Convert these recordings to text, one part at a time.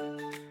you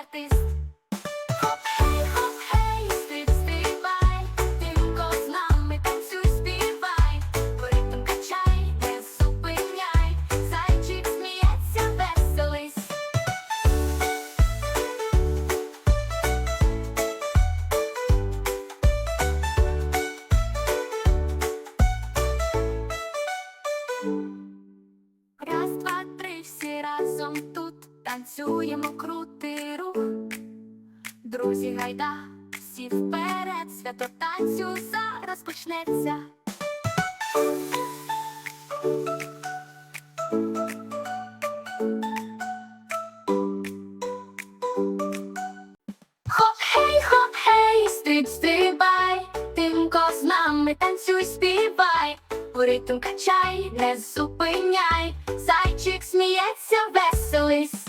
артист. Хоп, хей, хоп, з нами танцюй, співай, ритм качай, не зупиняй, зайчик сміється, веселись. Раз, два, три, всі разом тут танцюємо крутий рух. Друзі, гайда, всі вперед, свято танцю зараз почнеться. Хоп, хей, хоп, хей, стриб, стрибай, тимко з танцюй, співай, у ритм качай, не зупиняй, зайчик сміється, веселись.